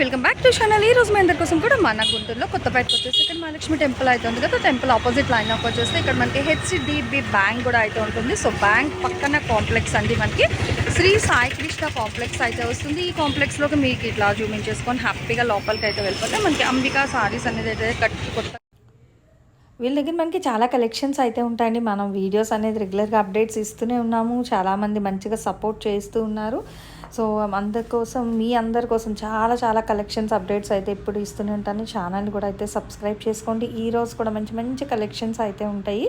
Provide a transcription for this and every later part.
Welcome back to channel. ఈ రోజు మీ అందరి కోసం కూడా మన గుంటూరులో కొత్తపేటకు వచ్చేసి ఇక్కడ మహాలక్ష్మి టెంపుల్ అయితే ఉంది కదా. టెంపుల్ ఆపోజిట్ లైన్ ఆఫ్ వచ్చేసి ఇక్కడ మనకి హెచ్డిబి బ్యాంక్ కూడా అయితే ఉంటుంది. సో బ్యాంక్ పక్కన కాంప్లెక్స్ అండి మనకి. శ్రీ సాయి కృష్ణ కాంప్లెక్స్ అయితే వస్తుంది. ఈ కాంప్లెక్స్లోకి మీకు ఇట్లా చూపించేసుకొని హ్యాపీగా లోపలికి అయితే వెళ్ళిపోతే మనకి అంబికా సారీస్ అనేది అయితే కట్టి కొత్త వీళ్ళ దగ్గర మనకి చాలా కలెక్షన్స్ అయితే ఉంటాయండి. మనం వీడియోస్ అనేది రెగ్యులర్గా అప్డేట్స్ ఇస్తూనే ఉన్నాము. చాలామంది మంచిగా సపోర్ట్ చేస్తూ ఉన్నారు. సో అందరి కోసం మీ అందరి కోసం చాలా చాలా కలెక్షన్స్ అప్డేట్స్ అయితే ఇప్పుడు ఇస్తూనే ఉంటాను. ఛానల్ కూడా అయితే సబ్స్క్రైబ్ చేసుకోండి. ఈ రోజు కూడా మంచి మంచి కలెక్షన్స్ అయితే ఉంటాయి.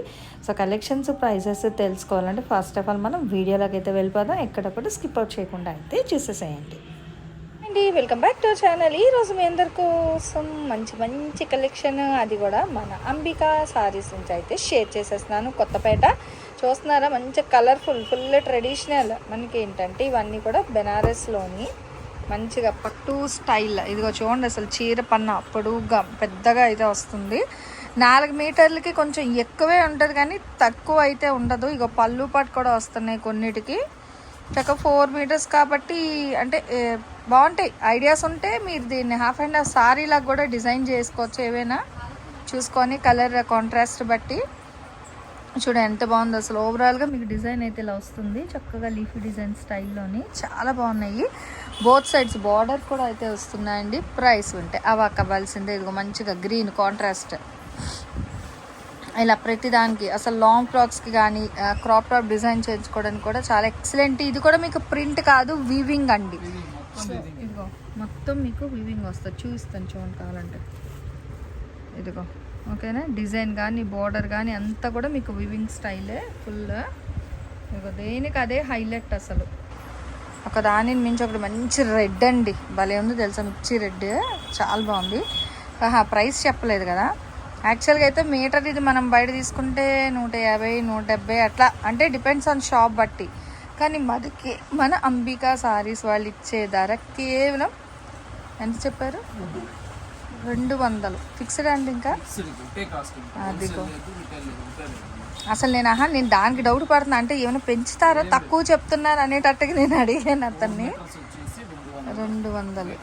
సో కలెక్షన్స్ ప్రైజెస్ తెలుసుకోవాలంటే ఫస్ట్ ఆఫ్ ఆల్ మనం వీడియోలోకి అయితే వెళ్ళిపోదాం. ఎక్కడ కూడా స్కిప్ అవుట్ చేయకుండా అయితే చూసేసేయండి. అండి వెల్కమ్ బ్యాక్ టు ఛానల్. ఈ రోజు మీ అందరి కోసం మంచి మంచి కలెక్షన్ అది కూడా మన అంబికా సారీస్ నుంచి అయితే షేర్ చేసేస్తున్నాను. కొత్తపేట చూస్తున్నారా? మంచి కలర్ఫుల్ ఫుల్ ట్రెడిషనల్ మనకి ఏంటంటే ఇవన్నీ కూడా బెనారస్లోని మంచిగా పట్టు స్టైల్. ఇదిగో చూడండి అసలు చీర పన్న పొడుగ్గా పెద్దగా అయితే వస్తుంది. నాలుగు మీటర్లకి కొంచెం ఎక్కువే ఉంటుంది కానీ తక్కువ అయితే ఉండదు. ఇక పళ్ళు పాటు కూడా వస్తున్నాయి కొన్నిటికి. చక్క ఫోర్ మీటర్స్ కాబట్టి అంటే బాగుంటాయి. ఐడియాస్ ఉంటే మీరు దీన్ని హాఫ్ అండ్ హాఫ్ సారీ లాగా కూడా డిజైన్ చేసుకోవచ్చు ఏవైనా. చూసుకొని కలర్ కాంట్రాస్ట్ బట్టి. చూడండి ఎంత బాగుంది అసలు. ఓవరాల్గా మీకు డిజైన్ అయితే ఇలా వస్తుంది. చక్కగా లీఫీ డిజైన్ స్టైల్లోని చాలా బాగున్నాయి. బోత్ సైడ్స్ బార్డర్ కూడా అయితే వస్తున్నాయండి. ప్రైస్ ఉంటాయి అవి అక్కవలసిందే ఇదిగో మంచిగా గ్రీన్ కాంట్రాస్ట్ ఇలా ప్రతిదానికి అసలు లాంగ్ ఫ్రాక్స్కి కానీ క్రాప్ టాప్ డిజైన్ చేయించుకోవడానికి కూడా చాలా ఎక్సలెంట్ ఇది కూడా మీకు ప్రింట్ కాదు వీవింగ్ అండి. ఇదిగో మొత్తం మీకు వీవింగ్ వస్తుంది. చూపిస్తాను చూడండి కావాలంటే. ఇదిగో. ఓకేనా? డిజైన్ కానీ బోర్డర్ కానీ అంతా కూడా మీకు వివింగ్ స్టైలే ఫుల్. దేనికి అదే హైలైట్ అసలు. ఒక దానిని మించి ఒకటి మంచి రెడ్ అండి. భలే ఉంది తెలుసా? మిర్చి రెడ్. చాలా బాగుంది. ఆహా ప్రైస్ చెప్పలేదు కదా. యాక్చువల్గా అయితే మీటర్ ఇది మనం బయట తీసుకుంటే నూట యాభై నూట డెబ్బై అట్లా. అంటే డిపెండ్స్ ఆన్ షాప్ బట్టి. కానీ మనకి మన అంబికా సారీస్ వాళ్ళు ఇచ్చే ధర కేవలం ఎంత చెప్పారు? రెండు వందలు. ఫిక్స్డ్ అండి ఇంకా? అదిగో. అసలు నేను ఆహా నేను దానికి డౌట్ పడుతున్నా. అంటే ఏమైనా పెంచుతారా? తక్కువ చెప్తున్నారు అనేటట్టుగా నేను అడిగాను అతన్ని. రెండు వందలు.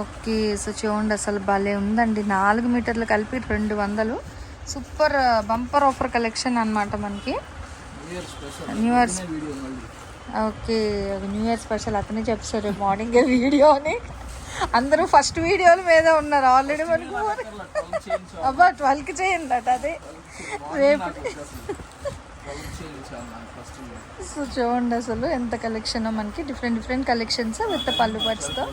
ఓకే సో చూడండి అసలు భలే ఉందండి. నాలుగు మీటర్లు కలిపి రెండు వందలు. సూపర్ బంపర్ ఆఫర్ కలెక్షన్ అన్నమాట మనకి. New year okay new year special. అతనే చెప్తారు మార్నింగ్ వీడియో అని. అందరూ ఫస్ట్ వీడియోల మీద ఉన్నారు ఆల్రెడీ మనకు అబ్బా ట్వెల్వ్కి చేయండి అట అదే రేపు సో చూడండి అసలు ఎంత కలెక్షన్ మనకి డిఫరెంట్ డిఫరెంట్ కలెక్షన్స్ విత్ పళ్ళు పట్స్తో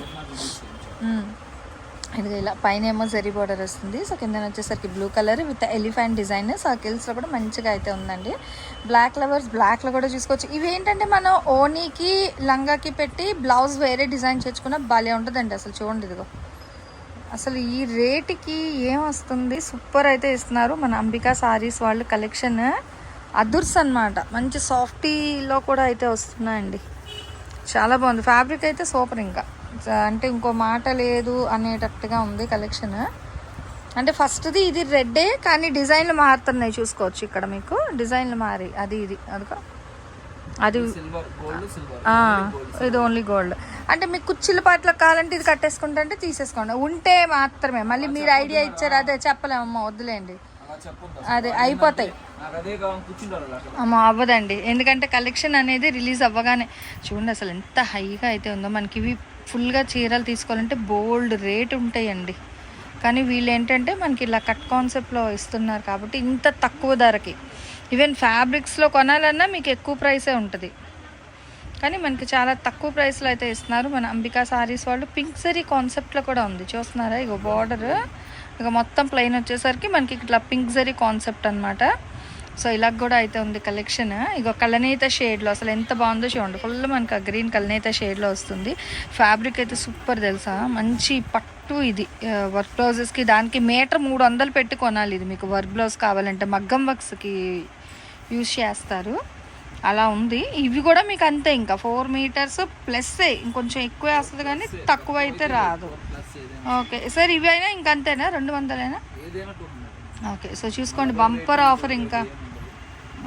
ఇది ఇలా పైన ఏమో జరీ బార్డర్ వస్తుంది. సో కింద వచ్చేసరికి blue colour with elephant design సర్కిల్స్లో కూడా మంచిగా అయితే ఉందండి. బ్లాక్ లవర్స్ బ్లాక్లో కూడా చూసుకోవచ్చు. ఇవి ఏంటంటే మనం ఓనీకి లంగాకి పెట్టి బ్లౌజ్ వేరే డిజైన్ చేసుకున్న భలే ఉంటుందండి అసలు చూడండి ఇదిగో. అసలు ఈ రేటుకి ఏం వస్తుంది? సూపర్ అయితే ఇస్తున్నారు. మన అంబికా సారీస్ వాళ్ళు కలెక్షన్ అదుర్స్ అన్నమాట. మంచి సాఫ్టీలో కూడా అయితే వస్తున్నాయండి. చాలా బాగుంది. ఫ్యాబ్రిక్ అయితే సూపర్ ఇంకా. అంటే ఇంకో మాట లేదు అనేటట్టుగా ఉంది కలెక్షన్ అంటే ఫస్ట్ది ఇది రెడ్డే కానీ డిజైన్లు మారుతున్నాయి చూసుకోవచ్చు ఇక్కడ మీకు. డిజైన్లు మారి అది ఇది అదిగో. అది ఇది ఓన్లీ గోల్డ్ అంటే మీకు కుర్చీల పాటలు కావాలంటే ఇది కట్టేసుకుంటే అంటే తీసేసుకోండి. ఉంటే మాత్రమే. మళ్ళీ మీరు ఐడియా ఇచ్చారు అదే చెప్పలేమమ్మా వద్దులేండి. అదే అయిపోతాయి. అమ్మ అవ్వదండి. ఎందుకంటే కలెక్షన్ అనేది రిలీజ్ అవ్వగానే చూడండి అసలు ఎంత హైగా అయితే ఉందో మనకి ఇవి ఫుల్గా చీరలు తీసుకోవాలంటే బోల్డ్ రేట్ ఉంటాయండి. కానీ వీళ్ళు ఏంటంటే మనకి ఇలా కట్ కాన్సెప్ట్లో ఇస్తున్నారు కాబట్టి ఇంత తక్కువ ధరకి. ఈవెన్ ఫ్యాబ్రిక్స్లో కొనాలన్నా మీకు ఎక్కువ ప్రైసే ఉంటుంది. కానీ మనకి చాలా తక్కువ ప్రైస్లో అయితే ఇస్తున్నారు. మన అంబికా సారీస్ వాళ్ళు పింక్ సరీ కాన్సెప్ట్లో కూడా ఉంది. చూస్తున్నారా? ఇగో బార్డర్. ఇక మొత్తం ప్లెయిన్ వచ్చేసరికి మనకి ఇట్లా పింక్ జరీ కాన్సెప్ట్ అనమాట సో ఇలా కూడా అయితే ఉంది కలెక్షన్ ఇగో కలనేత షేడ్లో అసలు ఎంత బాగుందో చూడండి. ఫుల్ మనకి ఆ గ్రీన్ కలనేత షేడ్లో వస్తుంది. ఫ్యాబ్రిక్ అయితే సూపర్ తెలుసా? మంచి పట్టు టు ఇది వర్క్ బ్లౌజెస్కి దానికి మీటర్ మూడు వందలు పెట్టి కొనాలి ఇది మీకు. వర్క్ బ్లౌజ్ కావాలంటే మగ్గం వర్క్స్కి యూజ్ చేస్తారు. అలా ఉంది. ఇవి కూడా మీకు అంతే ఇంకా. ఫోర్ మీటర్స్ ప్లస్ ఇంకొంచెం ఎక్కువే వస్తుంది కానీ తక్కువ అయితే రాదు. ఓకే సార్ ఇవి అయినా ఇంకా అంతేనా? రెండు వందలైనా? ఓకే సో చూసుకోండి. బంపర్ ఆఫర్ ఇంకా.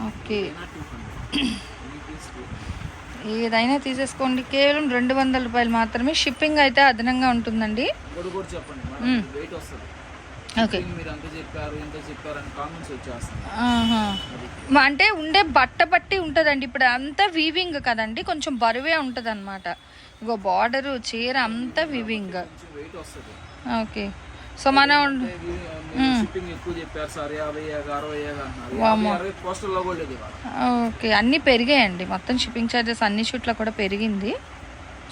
ఓకే. ఏదైనా తీసేసుకోండి. కేవలం రెండు వందల రూపాయలు మాత్రమే షిప్పింగ్ అయితే అదనంగా ఉంటుందండి. ఓకే. అంటే ఉండే బట్ట బట్టి ఉంటుందండి. ఇప్పుడు అంతా వీవింగ్ కదండి. కొంచెం బరువే ఉంటుంది అనమాట ఇగో బార్డరు చీర అంతా వీవింగ్ ఓకే. సో మనం ఓకే అన్నీ పెరిగాయండి. మొత్తం షిప్పింగ్ ఛార్జెస్ అన్ని షూట్లో కూడా పెరిగింది.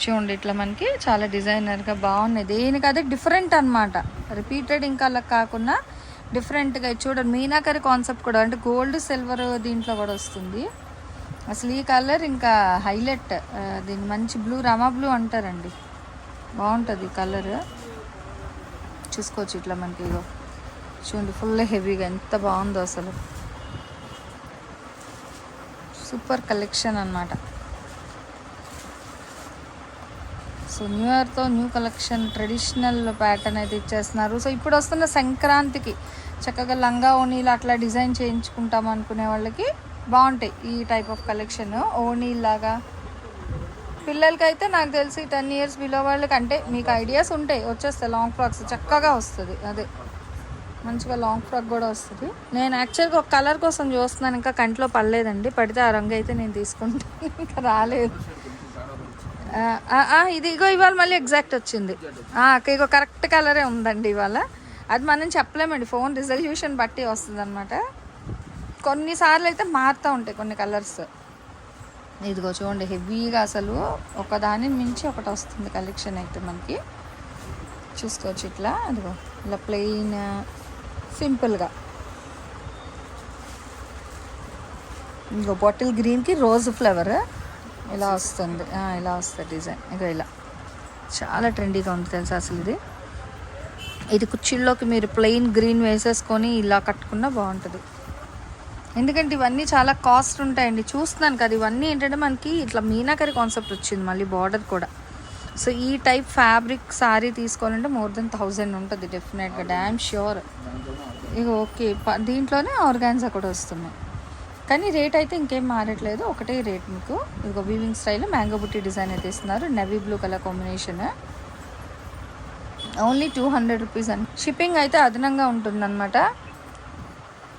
చూడండి ఇట్లా మనకి చాలా డిజైనర్గా బాగున్నాయి. దేనికి అదే డిఫరెంట్ అనమాట రిపీటెడ్ ఇంకా అలా కాకుండా డిఫరెంట్గా చూడండి మీనాకరి కాన్సెప్ట్ కూడా అంటే గోల్డ్ సిల్వర్ దీంట్లో కూడా వస్తుంది. అసలు ఈ కలర్ ఇంకా హైలైట్ దీన్ని మంచి బ్లూ రమా బ్లూ అంటారండి. బాగుంటుంది కలర్ చూసుకోవచ్చు ఇట్లా మనకి ఇగో. చూడండి ఫుల్ హెవీగా ఎంత బాగుందో అసలు. సూపర్ కలెక్షన్ అన్నమాట. సో న్యూ ఇయర్తో న్యూ కలెక్షన్ ట్రెడిషనల్ ప్యాటర్న్ అయితే ఇచ్చేస్తున్నారు. సో ఇప్పుడు వస్తున్న సంక్రాంతికి చక్కగా లంగా ఓనీలు అట్లా డిజైన్ చేయించుకుంటాం అనుకునే వాళ్ళకి బాగుంటాయి ఈ టైప్ ఆఫ్ కలెక్షన్ ఓనీ లాగా పిల్లలకైతే నాకు తెలిసి టెన్ ఇయర్స్ బిలో వాళ్ళకి అంటే మీకు ఐడియాస్ ఉంటాయి. వచ్చేస్తాయి లాంగ్ ఫ్రాక్స్. చక్కగా వస్తుంది. అదే. మంచిగా లాంగ్ ఫ్రాక్ కూడా వస్తుంది. నేను యాక్చువల్గా ఒక కలర్ కోసం చూస్తున్నాను. ఇంకా కంట్లో పడలేదండి. పడితే ఆ రంగు అయితే నేను తీసుకుంటాను ఇంకా రాలేదు. ఇది ఇగో ఇవాళ మళ్ళీ ఎగ్జాక్ట్ వచ్చింది. ఇగో కరెక్ట్ కలరే ఉందండి ఇవాళ. అది మనం చెప్పలేమండి. ఫోన్ రిజల్యూషన్ బట్టి వస్తుంది అనమాట కొన్నిసార్లు అయితే మారుతూ ఉంటాయి కొన్ని కలర్స్ ఇదిగో చూడండి హెవీగా అసలు ఒకదాని మించి ఒకటి వస్తుంది కలెక్షన్ అయితే మనకి. చూసుకోవచ్చు ఇట్లా. అదిగో ఇలా ప్లెయిన్ సింపుల్గా ఇంకో బాటిల్ గ్రీన్కి రోజ్ ఫ్లవర్ ఇలా వస్తుంది. ఇలా వస్తుంది డిజైన్ ఇగో ఇలా. చాలా ట్రెండీగా ఉంది తెలుసా అసలు ఇది. ఇది కుర్చీల్లోకి మీరు ప్లెయిన్ గ్రీన్ వేసేసుకొని ఇలా కట్టుకున్నా బాగుంటుంది. ఎందుకంటే ఇవన్నీ చాలా కాస్ట్ ఉంటాయండి. చూస్తున్నాను కదా ఇవన్నీ ఏంటంటే మనకి ఇట్లా మీనాకరి కాన్సెప్ట్ వచ్చింది మళ్ళీ బార్డర్ కూడా. సో ఈ టైప్ ఫ్యాబ్రిక్ సారీ తీసుకోవాలంటే మోర్ దెన్ థౌజండ్ ఉంటుంది డెఫినెట్గా డ్యామ్ ష్యూర్ ఇక ఓకే దీంట్లోనే ఆర్గాన్జా కూడా వస్తున్నాయి కానీ రేట్ అయితే ఇంకేం మారట్లేదు. ఒకటే రేట్ మీకు. ఇదిగో వీవింగ్ స్టైల్ మ్యాంగో బుట్టి డిజైన్ అయితే ఇస్తున్నారు. Navy blue colour combination only two hundred rupees అండి. షిప్పింగ్ అయితే అదనంగా ఉంటుందన్నమాట.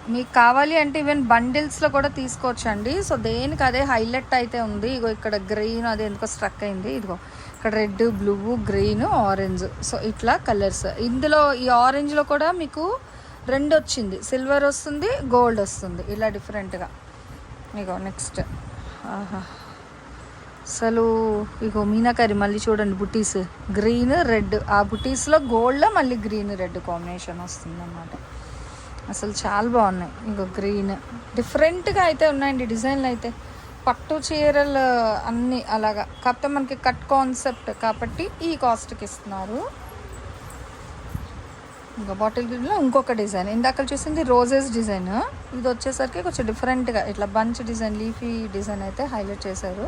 మీకు కావాలి అంటే ఈవెన్ బండిల్స్లో కూడా తీసుకోవచ్చు అండి సో దేనికి అదే హైలైట్ అయితే ఉంది. ఇగో ఇక్కడ గ్రీన్ అది ఎందుకో స్ట్రక్ అయింది. ఇదిగో ఇక్కడ red blue green orange. So ఇట్లా కలర్స్. ఇందులో ఈ ఆరెంజ్లో కూడా మీకు రెండు వచ్చింది. సిల్వర్ వస్తుంది గోల్డ్ వస్తుంది. ఇలా డిఫరెంట్గా. ఇగో నెక్స్ట్. ఆహా. అసలు ఇగో మీనాకరి మళ్ళీ చూడండి బుటీస్. Green red. ఆ బుటీస్లో గోల్డ్లో మళ్ళీ గ్రీన్ రెడ్ కాంబినేషన్ వస్తుంది అన్నమాట అసలు చాలా బాగున్నాయి. ఇంకో గ్రీన్ డిఫరెంట్గా అయితే ఉన్నాయండి డిజైన్లు అయితే. పట్టు చీరలు అన్నీ అలాగా. కాకపోతే మనకి కట్ కాన్సెప్ట్ కాబట్టి ఈ కాస్ట్కి ఇస్తున్నారు. ఇంకా బాటిల్ గ్రీన్లో ఇంకొక డిజైన్ ఇందాక చూసింది రోజెస్ డిజైన్ ఇది వచ్చేసరికి కొంచెం డిఫరెంట్గా ఇట్లా బంచ్ డిజైన్ లీఫీ డిజైన్ అయితే హైలైట్ చేశారు.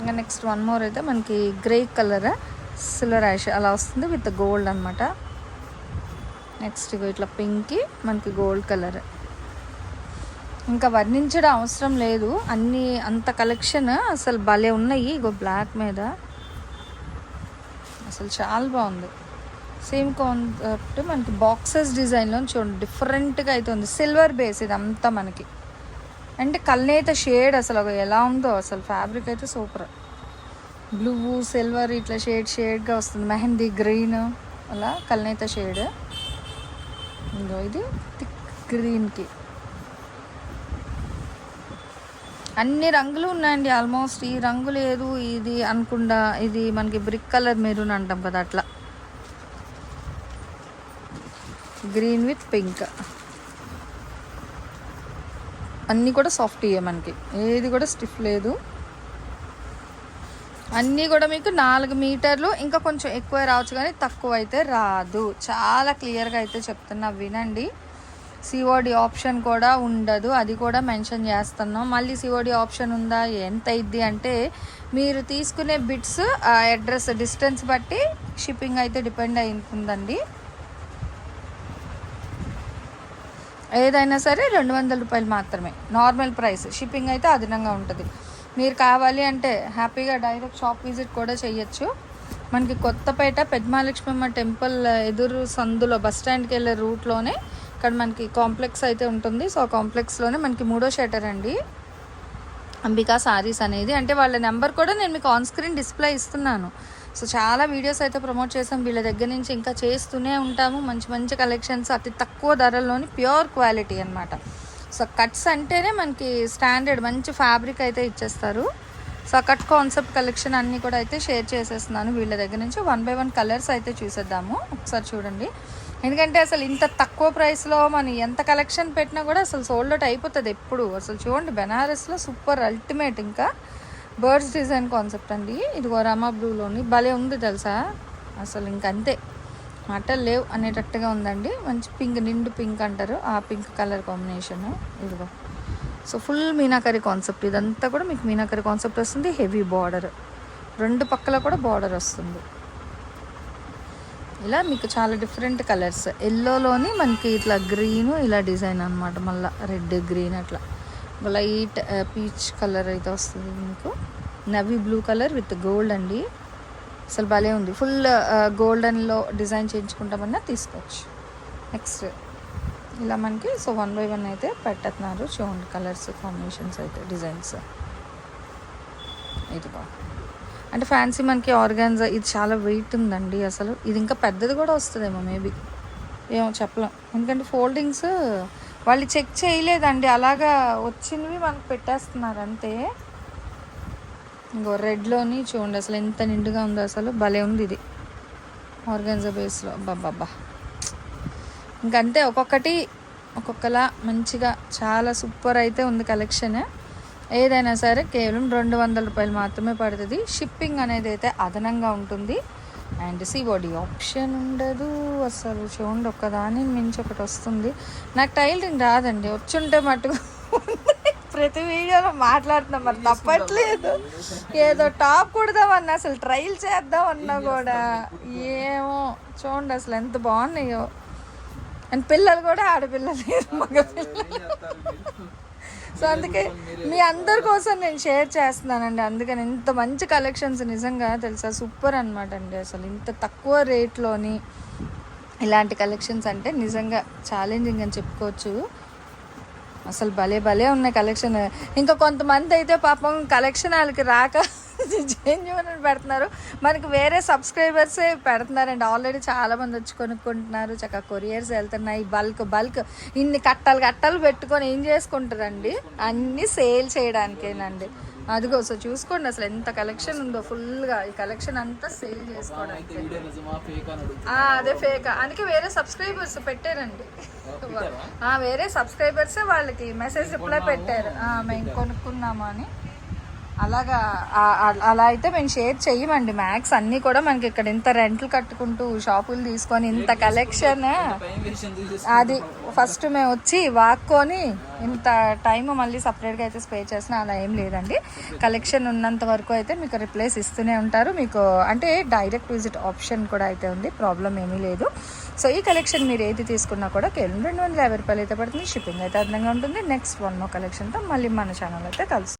ఇంకా నెక్స్ట్ వన్ మోర్ అయితే మనకి గ్రే కలర్ సిల్వర్ యాష్ అలా వస్తుంది విత్ గోల్డ్ అనమాట నెక్స్ట్ ఇగో ఇట్లా పింక్కి మనకి గోల్డ్ కలర్. ఇంకా వర్ణించడం అవసరం లేదు. అన్ని అంత కలెక్షన్ అసలు భలే ఉన్నాయి ఇగో బ్లాక్ మీద. అసలు చాలా బాగుంది. సేమ్ కాన్సెప్ట్ మనకి బాక్సెస్ డిజైన్లో చూడండి డిఫరెంట్గా అయితే ఉంది. సిల్వర్ బేస్ ఇది అంతా మనకి. అంటే కల్నేత షేడ్ అసలు ఎలా ఉందో అసలు ఫ్యాబ్రిక్ అయితే సూపర్. బ్లూ సిల్వర్ ఇట్లా షేడ్ షేడ్గా వస్తుంది. మెహందీ గ్రీన్ అలా కల్నేత షేడ్. ఉందో ఇది? థిక్ గ్రీన్కి. అన్ని రంగులు ఉన్నాయండి ఆల్మోస్ట్ ఈ రంగు లేదు ఇది అనుకుండా ఇది మనకి బ్రిక్ కలర్ మెరూన్ అంటాం కదా అట్లా. Green with pink. అన్నీ కూడా సాఫ్ట్ ఇయ్యే మనకి. ఏది కూడా స్టిఫ్ లేదు. అన్నీ కూడా మీకు నాలుగు మీటర్లు ఇంకా కొంచెం ఎక్కువ రావచ్చు కానీ తక్కువ అయితే రాదు. చాలా క్లియర్గా అయితే చెప్తున్నా వినండి. సిఓడి ఆప్షన్ కూడా ఉండదు అది కూడా మెన్షన్ చేస్తున్నాం. మళ్ళీ సిఓడి ఆప్షన్ ఉందా ఎంత అయింది అంటే మీరు తీసుకునే బిట్స్ ఆ అడ్రస్ డిస్టెన్స్ బట్టి షిప్పింగ్ అయితే డిపెండ్ అయి ఉంటుందండి ఏదైనా సరే రెండు వందల రూపాయలు మాత్రమే. నార్మల్ ప్రైస్ షిప్పింగ్ అయితే అదనంగా ఉంటుంది. మీరు కావాలి అంటే హ్యాపీగా డైరెక్ట్ షాప్ విజిట్ కూడా చేయొచ్చు. మనకి కొత్తపేట పెద్దమాలక్ష్మమ్మ టెంపుల్ ఎదురు సందులో బస్ స్టాండ్కి వెళ్ళే రూట్లోనే ఇక్కడ మనకి కాంప్లెక్స్ అయితే ఉంటుంది. సో ఆ కాంప్లెక్స్లోనే మనకి మూడో షటర్ అండి. అంబికా సారీస్ అనేది. అంటే వాళ్ళ నెంబర్ కూడా నేను మీకు ఆన్ స్క్రీన్ డిస్ప్లే ఇస్తున్నాను. సో చాలా వీడియోస్ అయితే ప్రమోట్ చేసాం వీళ్ళ దగ్గర నుంచి ఇంకా చేస్తూనే ఉంటాము. మంచి మంచి కలెక్షన్స్ అతి తక్కువ ధరల్లోని ప్యూర్ క్వాలిటీ అనమాట సో కట్స్ అంటేనే మనకి స్టాండర్డ్ మంచి ఫ్యాబ్రిక్ అయితే ఇచ్చేస్తారు. సో కట్ కాన్సెప్ట్ కలెక్షన్ అన్నీ కూడా అయితే షేర్ చేసేస్తున్నాను. వీళ్ళ దగ్గర నుంచి వన్ బై వన్ కలర్స్ అయితే చూసేద్దాము. ఒకసారి చూడండి. ఎందుకంటే అసలు ఇంత తక్కువ ప్రైస్లో మనం ఎంత కలెక్షన్ పెట్టినా కూడా అసలు సోల్డ్ అవుట్ అయిపోతుంది ఎప్పుడు. అసలు చూడండి బెనారస్లో సూపర్ అల్టిమేట్ ఇంకా. బర్డ్స్ డిజైన్ కాన్సెప్ట్ అండి. ఇదిగో రామా బ్లూలోని భలే ఉంది తెలుసా? అసలు ఇంకంతే. మాట లేవు అనేటట్టుగా ఉందండి. మంచి పింక్ నిండు పింక్ అంటారు. ఆ పింక్ కలర్ కాంబినేషన్ ఇదిగో. So full meenakari concept. ఇదంతా కూడా మీకు మీనాకరీ కాన్సెప్ట్ వస్తుంది. Heavy border. రెండు పక్కల కూడా బార్డర్ వస్తుంది. ఇలా మీకు చాలా డిఫరెంట్ కలర్స్. ఎల్లోలోని మనకి ఇట్లా గ్రీన్ ఇలా డిజైన్ అనమాట మళ్ళీ రెడ్ గ్రీన్ అట్లా. లైట్ పీచ్ కలర్ అయితే వస్తుంది మీకు. Navy blue colour with gold అండి. అసలు భలే ఉంది. ఫుల్ గోల్డెన్లో డిజైన్ చేయించుకుంటామన్నా తీసుకోవచ్చు. నెక్స్ట్ ఇలా మనకి సో వన్ బై వన్ అయితే పెట్టేస్తున్నారు చూడండి కలర్స్ కాంబినేషన్స్ అయితే డిజైన్స్ ఇదిగో అంటే ఫ్యాన్సీ మనకి ఆర్గాన్జా ఇది చాలా వెయిట్ ఉందండి అసలు. ఇది ఇంకా పెద్దది కూడా వస్తుందేమో మేబీ ఏమో చెప్పలేం. ఎందుకంటే ఫోల్డింగ్స్ వాళ్ళు చెక్ చేయలేదండి. అలాగా వచ్చినవి మనకు పెట్టేస్తున్నారు అంతే. ఇంకో రెడ్లోని చూడండి అసలు ఎంత నిండుగా ఉందో అసలు. భలే ఉంది ఇది. ఆర్గాన్జా బేస్లో. బాబాబ్బా ఇంకంతే ఒక్కొక్కటి ఒక్కొక్కలా మంచిగా చాలా సూపర్ అయితే ఉంది కలెక్షన్ ఏదైనా సరే కేవలం రెండు వందల రూపాయలు మాత్రమే పడుతుంది. షిప్పింగ్ అనేది అయితే అదనంగా ఉంటుంది. అండ్ సిఓడి ఆప్షన్ ఉండదు. అసలు చూడండి ఒక్కదాని మించి ఒకటి వస్తుంది. నాకు టైలరింగ్ రాదండి. వచ్చుంటే మటుకు ప్రతి వీడియోలో మాట్లాడుతున్నాం మరి తప్పట్లేదు. ఏదో టాప్ కుడదామన్నా అసలు ట్రైల్ చేద్దామన్నా కూడా. ఏమో చూడండి అసలు ఎంత బాగున్నాయో. అండ్ పిల్లలు కూడా ఆడపిల్లలు మగ పిల్లలు సో అందుకే మీ అందరి కోసం నేను షేర్ చేస్తున్నానండి. అందుకని ఇంత మంచి కలెక్షన్స్ నిజంగా తెలుసా? సూపర్ అనమాట అండి అసలు. ఇంత తక్కువ రేట్లోని ఇలాంటి కలెక్షన్స్ అంటే నిజంగా ఛాలెంజింగ్ అని చెప్పుకోవచ్చు. అసలు భలే భలే ఉన్నాయి కలెక్షన్ ఇంకా కొంతమంది అయితే పాపం కలెక్షన్ వాళ్ళకి రాక జెన్యున్ పెడుతున్నారు. మనకి వేరే సబ్స్క్రైబర్సే పెడుతున్నారండి. ఆల్రెడీ చాలా మంది వచ్చి కొనుక్కుంటున్నారు. చక్కగా కొరియర్స్ వెళ్తున్నాయి. బల్క్ బల్క్ ఇన్ని కట్టలు కట్టలు పెట్టుకొని ఏం చేసుకుంటారండి? అన్నీ సేల్ చేయడానికేనండి. అదిగో సో చూసుకోండి అసలు ఎంత కలెక్షన్ ఉందో. ఫుల్గా ఈ కలెక్షన్ అంతా సేల్ చేసుకోవడానికి అదే ఫేక్ అందుకే వేరే సబ్స్క్రైబర్స్ పెట్టారండి. ఆ, వేరే సబ్స్క్రైబర్స్ వాళ్ళకి మెసేజ్ రిప్లై పెట్టారు. మేము కొనుక్కున్నాము అని. అలాగా అలా అయితే మేము షేర్ చెయ్యమండి మ్యాక్స్. అన్నీ కూడా మనకి ఇక్కడ ఇంత రెంట్లు కట్టుకుంటూ షాపులు తీసుకొని ఇంత కలెక్షన్ అది ఫస్ట్ మేము వచ్చి వాక్కొని ఇంత టైం మళ్ళీ సపరేట్గా అయితే స్పే చేసిన అలా ఏం లేదండి. కలెక్షన్ ఉన్నంత వరకు అయితే మీకు రిప్లేస్ ఇస్తూనే ఉంటారు. మీకు అంటే డైరెక్ట్ విజిట్ ఆప్షన్ కూడా అయితే ఉంది. ప్రాబ్లం ఏమీ లేదు. సో ఈ కలెక్షన్ మీరు ఏది తీసుకున్నా కూడా కేవలం రెండు వందల యాభై రూపాయలు అయితే పడుతుంది. షిప్పింగ్ అయితే అదనంగా ఉంటుంది. నెక్స్ట్ వన్ మో కలెక్షన్తో మళ్ళీ మన ఛానల్ అయితే కలుస్తుంది